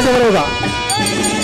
多谢老板。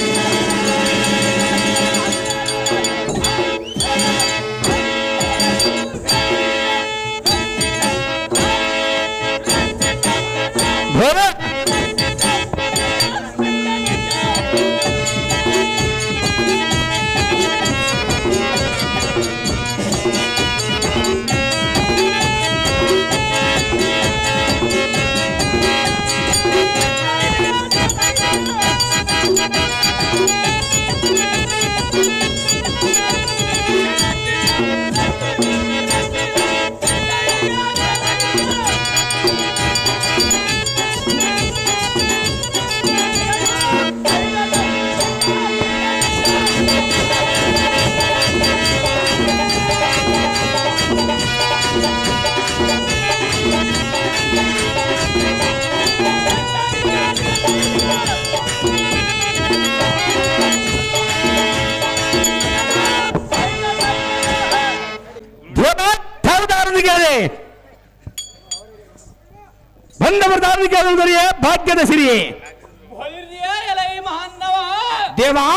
விகாதங்களுடைய பாக்கியத சிறியே தேவா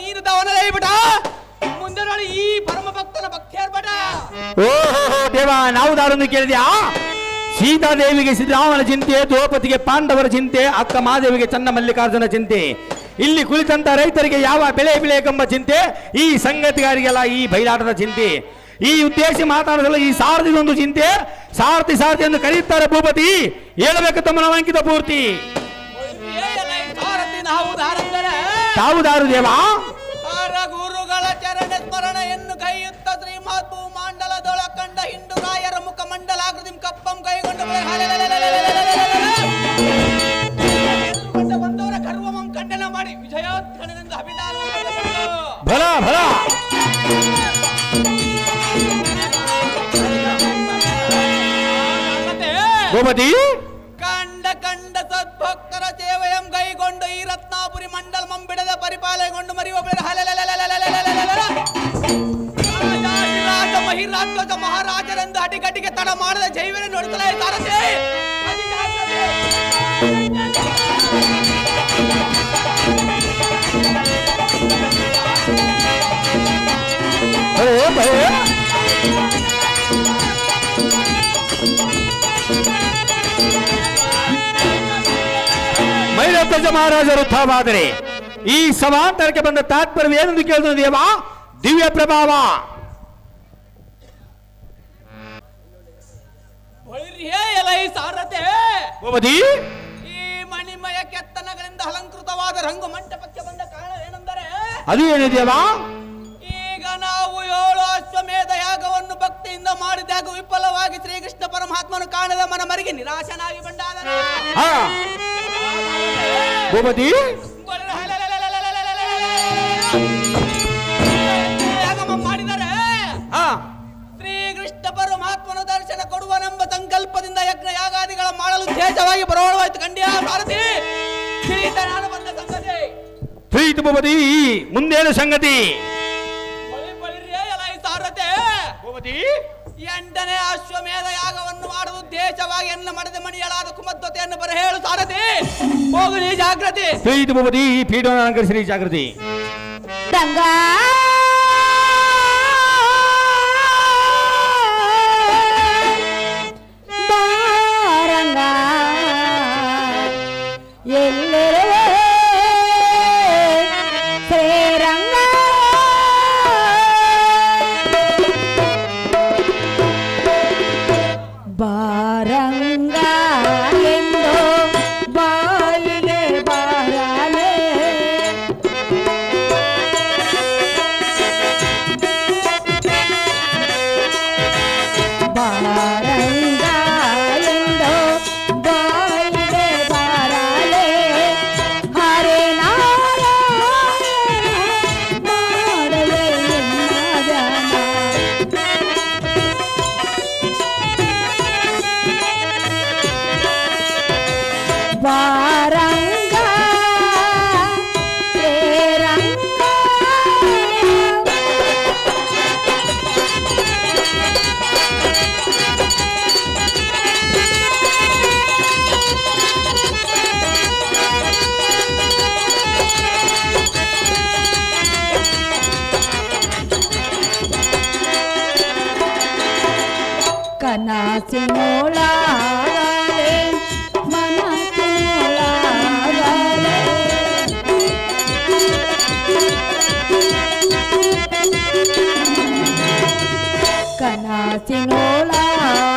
ನೀನು ದವನ ಮುಂದೆ ನೋಡಿ ಈ ಪರಮ ಭಕ್ತನ ಭಕ್ತಿಯರ್ಬೇಡ ಓಹೋ ದೇವ ನಾವು ದಾರನ್ನು ಕೇಳಿದ್ಯಾ? ಸೀತಾದೇವಿಗೆ ಶ್ರೀರಾಮನ ಚಿಂತೆ ದ್ರೌಪದಿಗೆ ಪಾಂಡವರ ಚಿಂತೆ ಅಕ್ಕ ಮಾದೇವಿಗೆ ಚನ್ನ ಮಲ್ಲಿಕಾರ್ಜುನ ಚಿಂತೆ. ಇಲ್ಲಿ ಕುಳಿತಂತ ರೈತರಿಗೆ ಯಾವ ಬೆಳೆ ಬೆಳೆಯಕೆಂಬ ಚಿಂತೆ ಈ ಸಂಗತಿಗಾರಿಗೆಲ್ಲ ಈ ಬಯಲಾಟದ ಚಿಂತೆ. ಈ ಉದ್ದೇಶ ಮಾತಾಡೋದಲ್ಲ ಈ ಸಾರಥಿದೊಂದು ಚಿಂತೆ ಸಾರಥಿ ಸಾರಥಿ ಎಂದು ಕರೆಯುತ್ತಾರೆ ಭೂಪತಿ. ಹೇಳಬೇಕು ತಮ್ಮ ಅಂಕಿತ ಪೂರ್ತಿ. ಭಾರತಿ ದೇವ. ಹರ ಗುರುಗಳ ಚರಣ ಸ್ಮರಣೆಯನ್ನು ಕೈಯುತ್ತ ಶ್ರೀಮದ್ ಮಾಂಡಲ ಮಂಡಲದೊಳ ಕಂಡ ಹಿಂಡು ರಾಯರ ಮುಖ ಮಂಡಲಾಕೃತಿ ಕಪ್ಪಂ ಕೈಗೊಂಡು ಬಂದವರ ಕರ್ವಮಂ ಖಂಡನ ಮಾಡಿ ವಿಜಯೋತ್ಕಣದಿಂದ ಅಭಿದಾನ ಭಲ ಭಲ ಭೂಪತಿ ಮಹಾರಾಜರು ತಾವಾದರೆ ಈ ಸಮಾಂತರಕ್ಕೆ ಬಂದ ತಾತ್ಪರ್ಯ ಏನೆಂದು ಕೇಳಿದ್ರು ದೇವಾ? ದಿವ್ಯ ಪ್ರಭಾವ. ಭೂಪತಿ? ಈ ಮಣಿಮಯ ಕೆತ್ತನಗಳಿಂದ ಅಲಂಕೃತವಾದ ರಂಗು ಮಂಟಪಕ್ಕೆ ಬಂದ ಕಾರಣ ಏನೆಂದರೆ ಅದು ಏನು ದೇವಾ? ಈಗ ನಾವು ಏಳು ಅಶ್ವಮೇಧ ಯಾಗವನ್ನು ಭಕ್ತಿಯಿಂದ ಮಾಡಿದಾಗ ವಿಫಲವಾಗಿ ಶ್ರೀಕೃಷ್ಣ ಪರಮಾತ್ಮನು ಕಾಣದ ಮನ ಮರಿಗೆ ನಿರಾಶನಾಗಿ ಭೂಪತಿ? ಯಾಗಮ ಮಾಡಿದರೆ ಶ್ರೀಕೃಷ್ಣ ಪರಮಾತ್ಮನ ದರ್ಶನ ಕೊಡುವನೆಂಬ ಸಂಕಲ್ಪದಿಂದ ಯಜ್ಞ ಯಾಗಾದಿಗಳ ಮಾಡಲು ಉದ್ದೇಶವಾಗಿ ಬರೋಳವಾಯ್ತು ಖಂಡಿಯ ಭಾರತಿ. ಶ್ರೀಧನಾನು ಬಂದ ಸಂಗತಿ. ಪ್ರೀತಿ ಭೂಪತಿ ಮುಂದೇನು ಸಂಗತಿ? ಅಶ್ವಮೇಧ ಯಾಗವನ್ನು ಮಾಡುವ ಉದ್ದೇಶವಾಗಿ ಎನ್ನ ಮಡದ ಮಣಿಯಳಾದ ಕುಮದ್ವತೆಯನ್ನು ಬರ ಹೇಳು ಸಾರಥಿ. ಹೋಗು ನೀ ಜಾಗೃತಿ ಪ್ರೀತಿ ಪೀಠ ಪೀಠವನ್ನು ಅಲಂಕರಿಸಿರಿ ಜಾಗೃತಿ ರಂಗ Sinola.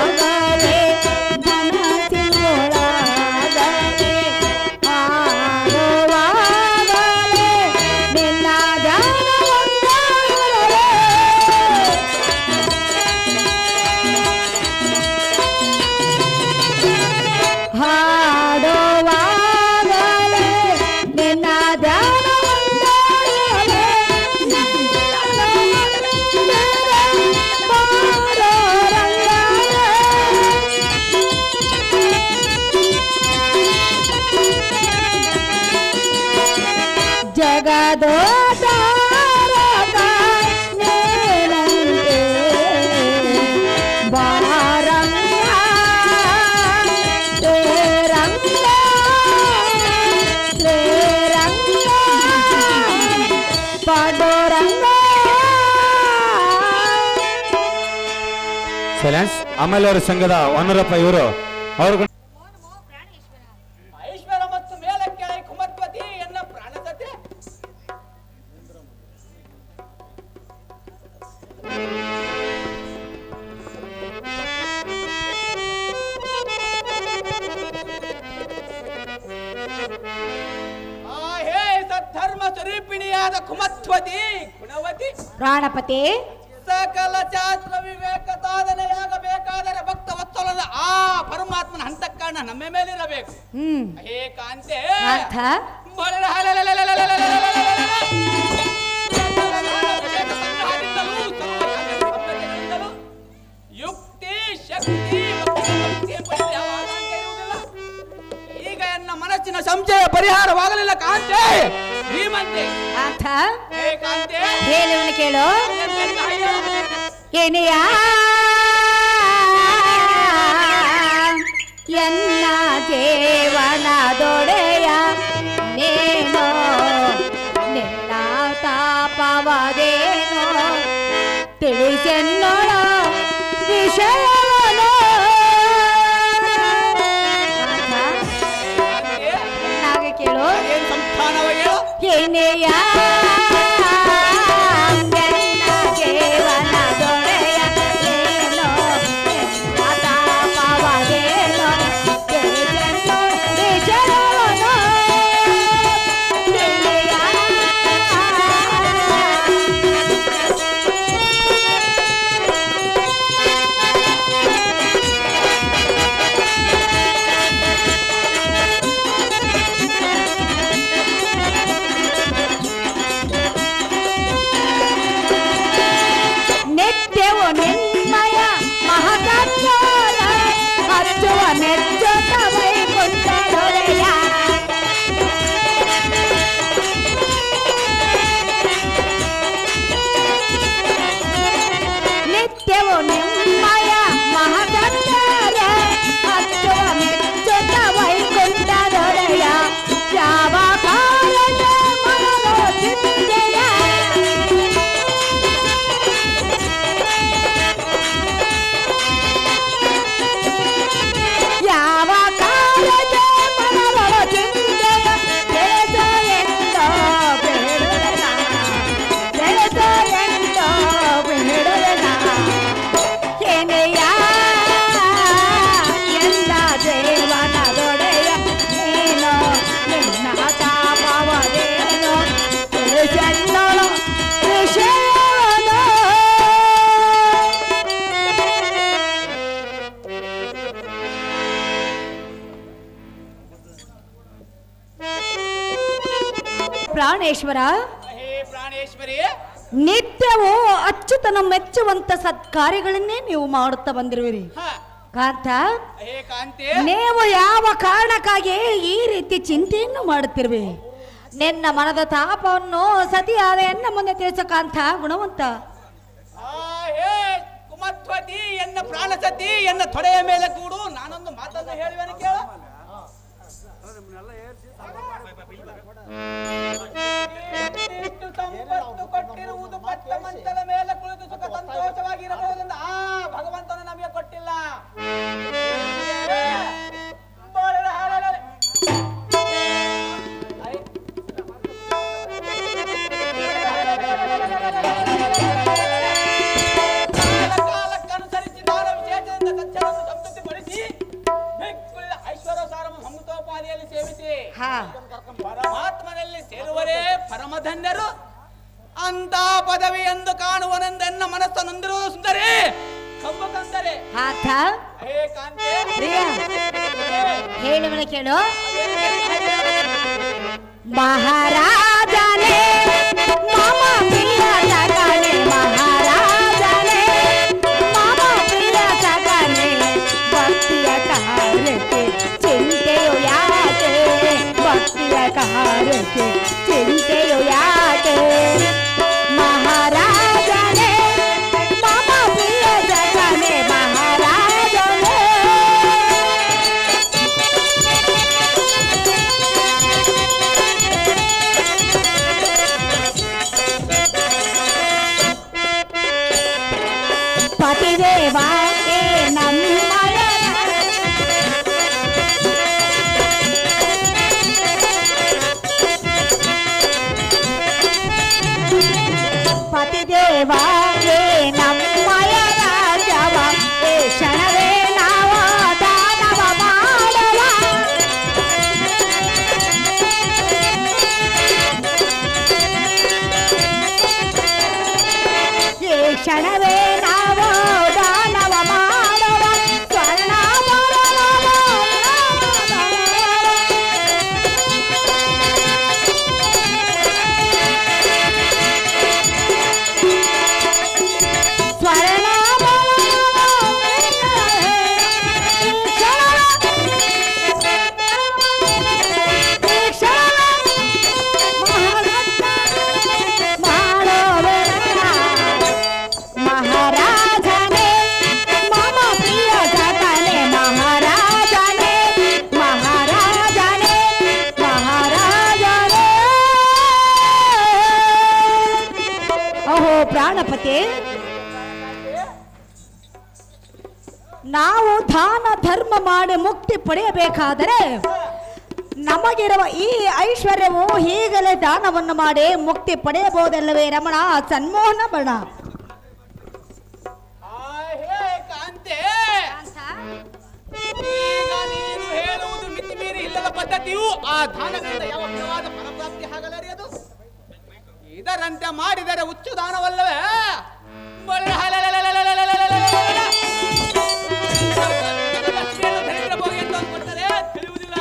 ಸೈಲೆನ್ಸ್ ಆಮೇಲೆ ಅವರ ಸಂಘದ ವನರಪ್ಪ ಇವರು ಅವ್ರ ಐಶ್ವರ ಮತ್ತು ಮೇಲ ಕೆಳಗೆ ಕುಮತ್ವತಿ ಎನ್ನ ಪ್ರಾಣಸತೆ ಆ ಹೇ ಸದ್ಧರ್ಮ ಸ್ವರೂಪಿಣಿಯಾದ ಕುಮತ್ವತಿ ಗುಣವತಿ. ಪ್ರಾಣಪತಿ. ಸಕಲ ಶಾಸ್ತ್ರ ವಿವೇಕ ಸಾಧನೆಯಾಗಬೇಕಾದರೆ ಭಕ್ತ ವತ್ಸಲದ ಆ ಪರಮಾತ್ಮನ ಹಂತಕರಣ ನಮ್ಮ ಮೇಲಿರಬೇಕು. ಹ್ಮ್. ಹೇ ಕಾಂತೆ. ಅರ್ಥ ಯುಕ್ತಿ ಶಕ್ತಿ. ಈಗ ಎನ್ನ ಮನಸ್ಸಿನ ಸಂಶಯ ಪರಿಹಾರವಾಗಲಿಲ್ಲ ಕಾಂತೆ. ಶ್ರೀಮಂತೆ ಅರ್ಥ ಹೇ ಕಾಂತೆ. ಹೇಳುವನು ಕೇಳು. ಏನೆಯ? ಎನ್ನ ಜೀವನದೊಡೆಯ ನೀನು ನಿನ್ನ ತಾಪವದೇನೋ ತಿಳಿಸೆನ್ನೋಳ ವಿಷಯವನು ನಾಗೆ ಕೇಳು. ಏನೆಯ দেব মায়া মহা ಪ್ರಾಣೇಶ್ವರ? ಹೇ ಪ್ರಾಣೇಶ್ವರಿ. ನಿತ್ಯವೂ ಅಚ್ಚುತನ ಮೆಚ್ಚುವಂತ ಸತ್ಕಾರ್ಯಗಳನ್ನೇ ನೀವು ಮಾಡುತ್ತಾ ಬಂದಿರುವಿರಿ. ಕಾಂತ ಹೇ ಕಾಂತೆ. ನೀವು ಯಾವ ಕಾರಣಕ್ಕಾಗಿ ಈ ರೀತಿ ಚಿಂತೆಯನ್ನು ಮಾಡುತ್ತಿರುವೆ? ನಿನ್ನ ಮನದ ತಾಪವನ್ನು ಸತಿಯಾದ ಎನ್ನ ಮುಂದೆ ತಿಳಿಸ ಕಾಂತ ಗುಣವಂತ. ಎನ್ನ ಪ್ರಾಣ ಸತಿ ಎನ್ನ ತೊಡೆಯ ಮೇಲೆ ಕೂಡು. Mata ಎಂದು ಕಾಣುವನೆಂದೆನ್ನ ಮನಸ್ಸು ನೊಂದಿರುವುದು ಸುಂದರಿ? ಕಂಬಕಂದರೆ ಆತ? ಹೇ ಕಾಂತೆ. ಪ್ರಿಯ ಹೇಳುವನ ಕೇಳು. ಮಹಾರಾಜನೇ ಮಮ ಪ್ರಿಯ ಸಗನೆ ಮಹಾರಾಜನೇ ಮಮ ಪ್ರಿಯ ಸಗನೆ ಭಕ್ತಿಯ ಕಾರ್ಯಕ್ಕೆ ಚಿಂತೆಯು ಯಾಕೆ? ಭಕ್ತಿಯ ಕಾರ್ಯಕ್ಕೆ 对间也 ಓಹೋ ಪ್ರಾಣಪತಿ. ನಾವು ದಾನ ಧರ್ಮ ಮಾಡಿ ಮುಕ್ತಿ ಪಡೆಯಬೇಕಾದರೆ ನಮಗಿರುವ ಈ ಐಶ್ವರ್ಯವು ಹೀಗಲೇ ದಾನವನ್ನು ಮಾಡಿ ಮುಕ್ತಿ ಪಡೆಯಬಹುದಲ್ಲವೇ ರಮಣ? ಸನ್ಮೋಹನ ಬಣ ಆ ಹೇ ಕಾಂತೆ. ನೀನು ಹೇಳುವುದು ಮಿತಿ ಇಲ್ಲದ ಪದ್ಧತಿಯು ಆ ದಾನದಿಂದ ಯಾವ ಫಲಪ್ರಾಪ್ತಿ ಆಗಲರಿಯದು ಇದ್ದರಂತೆ ಮಾಡಿದರೆ ಹುಚ್ಚು ದಾನವಲ್ಲವೇ ತಿಳಿಯುವುದಿಲ್ಲ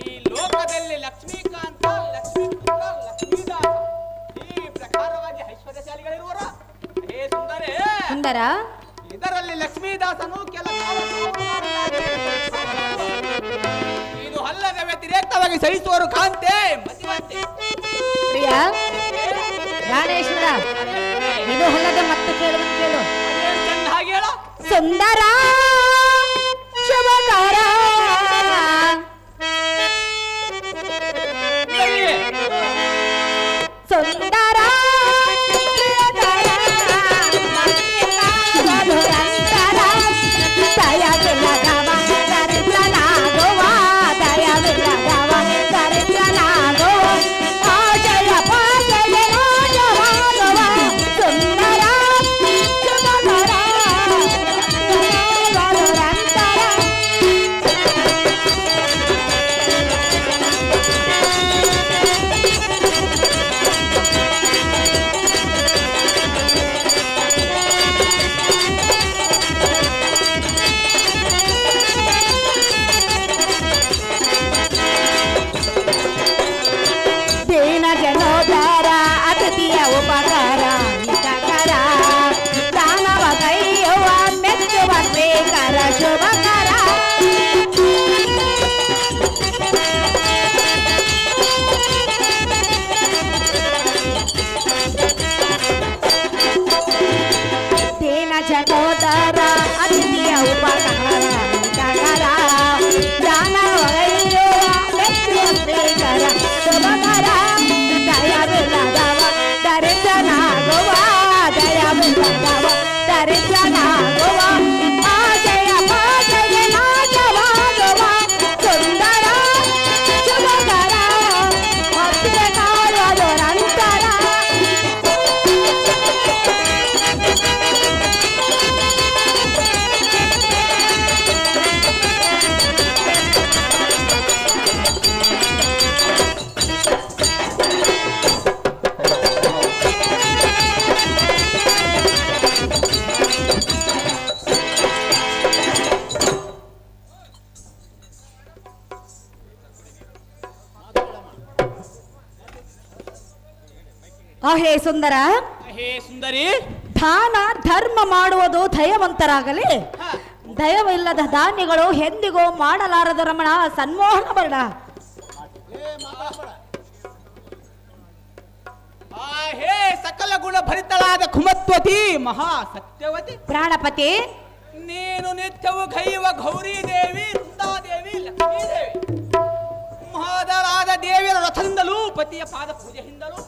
ಈ ಲೋಕದಲ್ಲಿ ಲಕ್ಷ್ಮೀಕಾಂತ ಲಕ್ಷ್ಮೀ ಲಕ್ಷ್ಮೀದಾಸ ಈ ಪ್ರಕಾರವಾಗಿ ಐಶ್ವರ್ಯಶಾಲಿಗಳಿರುವರ ಹೇ ಸುಂದರೇ ಸುಂದರ ಇದರಲ್ಲಿ ಲಕ್ಷ್ಮೀದಾಸನು ಕೆಲ ಇದು ಅಲ್ಲದ ವ್ಯತಿರೇಕವಾಗಿ ಸಹಿಸುವರು ಕಾಂತೆ ಪ್ರಿಯಾ ಜ್ಞಾನೇಶ್ವರ ಇದು ಹೊಲದ ಮತ್ತೆ ಕೇಳು. ಕೇಳು ಸುಂದರ. Oh my. parar. ಸುಂದರ? ಹೇ ಸುಂದರಿ. ದಾನ ಧರ್ಮ ಮಾಡುವುದು ದಯವಂತರಾಗಲಿ. ದಯವಿಲ್ಲದ ಧಾನ್ಯಗಳು ಎಂದಿಗೂ ಮಾಡಲಾರದ ರಮಣ ಸನ್ಮೋಹನ ಬರಣ ಹೇ ಸಕಲ ಗುಣ ಭರಿತಳಾದ ಕುಮತ್ವತಿ ಮಹಾ ಸತ್ಯವತಿ ಪ್ರಾಣಪತಿ. ನೀನು ನಿತ್ಯವು ಕೈಯುವ ಗೌರಿ ದೇವಿ ವೃಂದಾದೇವಿ ಲಕ್ಷ್ಮೀದೇವಿ ಮಹಾದರಾದ ದೇವಿಯ ರಥದಿಂದಲೂ ಪತಿಯ ಪಾದ ಪೂಜೆಯಿಂದಲೂ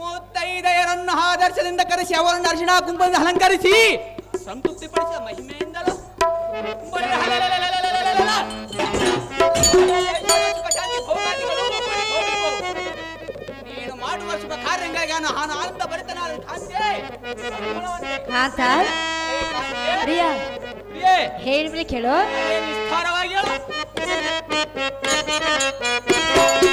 ಮೂವತ್ತೈದೆಯರನ್ನು ಆದರ್ಶದಿಂದ ಕರೆಸಿ ಅವರನ್ನು ಅರ್ಶಿಣ ಕುಂಭದಿಂದ ಅಲಂಕರಿಸಿ. ಸಂತೃಪ್ತಿಪಡಿಸಿದ ಮಹಿಮೆಯಿಂದಲೂ. ನೀನು ಮಾಡುವ ಶುಭ ಕಾರ್ಯಗಳಿಗೆ ನಾನು ಆನಂದ ಬರಿತನಾದ ಕೇಳು. ಹೇಳು.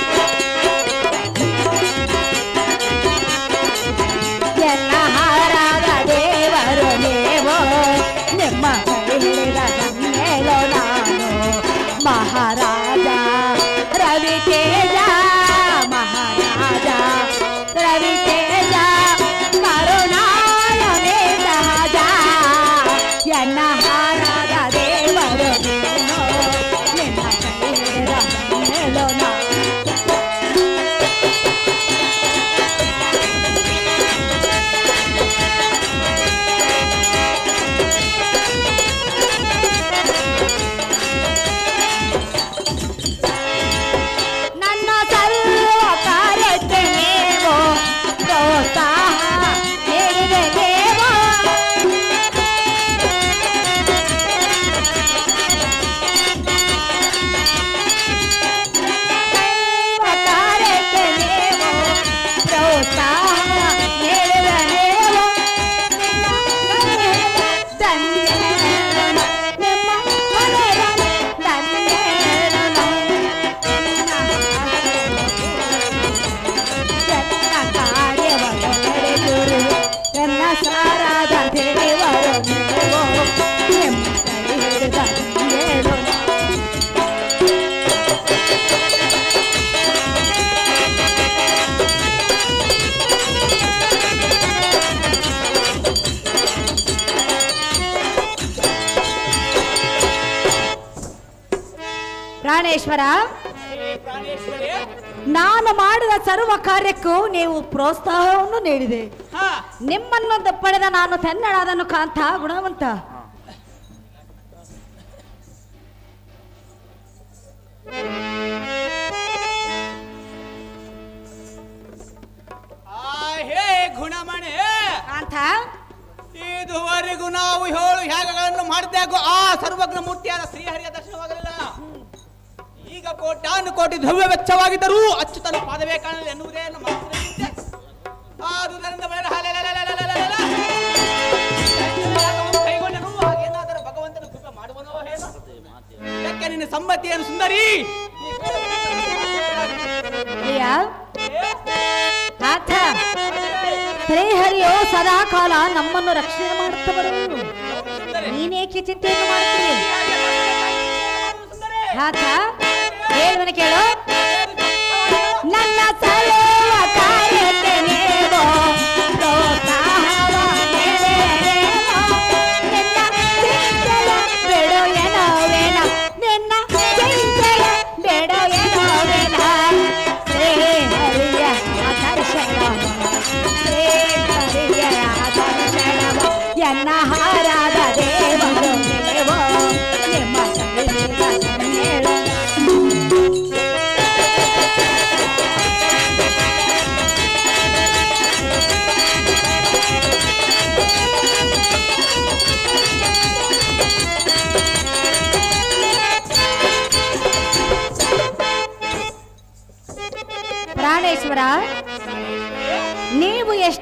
ಸರ್ವ ಕಾರ್ಯಕ್ಕೂ ನೀವು ಪ್ರೋತ್ಸಾಹವನ್ನು ನೀಡಿದೆ. ಹಾ, ನಿಮ್ಮನ್ನು ಪಡೆದ ನಾನು ತನ್ನಡಾದನು ಕಾಂತ ಗುಣವಂತ. ಆ ಹೇ ಗುಣಮಣೆ. ಕಾಂತ. ಇದುವರೆಗೂ ನಾವು ಹೇಳು ಯಾಗಗಳನ್ನು ಮಾಡಿದಾಗ ಆ ಸರ್ವಜ್ಞ ಮೂರ್ತಿಯಾದ ಶ್ರೀಹರಿಯ ದರ್ಶನವಾಗಲಿಲ್ಲ. ಈಗ ಕೋಟ್ಯಾನು ಕೋಟಿ ದ್ರವ್ಯ ವೆಚ್ಚವಾಗಿದ್ದರೂ ಅಚ್ಚುತನ ಪಾದವೇ ಕಾಣಲಿ ಎನ್ನುವುದೇ ನಮ್ಮ ಆದುದರಿಂದ ಹಾಗೇನಾದರೂ ಭಗವಂತನ ನಿನ್ನ ಸುಂದರಿ ಸದಾ ಕಾಲ ನಮ್ಮನ್ನು ರಕ್ಷಣೆ ಮಾಡುತ್ತವರು ನೀನೇಕೆ ಚಿಂತೆಯನ್ನು ಮಾಡ್ತೀರಿ ಏನು ಕೇಳು ನನ್ನ ಸಲುವ ಕಾರ್ಯಕ್ಕೆ ನೀವೋ ಎನ್ನ ಹಾರಾದ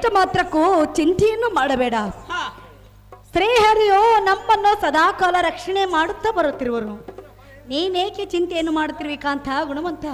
ಎಷ್ಟು ಮಾತ್ರಕ್ಕೂ ಚಿಂತೆಯನ್ನು ಮಾಡಬೇಡ. ಶ್ರೀಹರಿಯೋ ನಮ್ಮನ್ನು ಸದಾಕಾಲ ರಕ್ಷಣೆ ಮಾಡುತ್ತಾ ಬರುತ್ತಿರುವರು. ನೀನೇಕೆ ಚಿಂತೆಯನ್ನು ಮಾಡುತ್ತಿರ್ವಿ ಕಾಂತ ಗುಣವಂತ?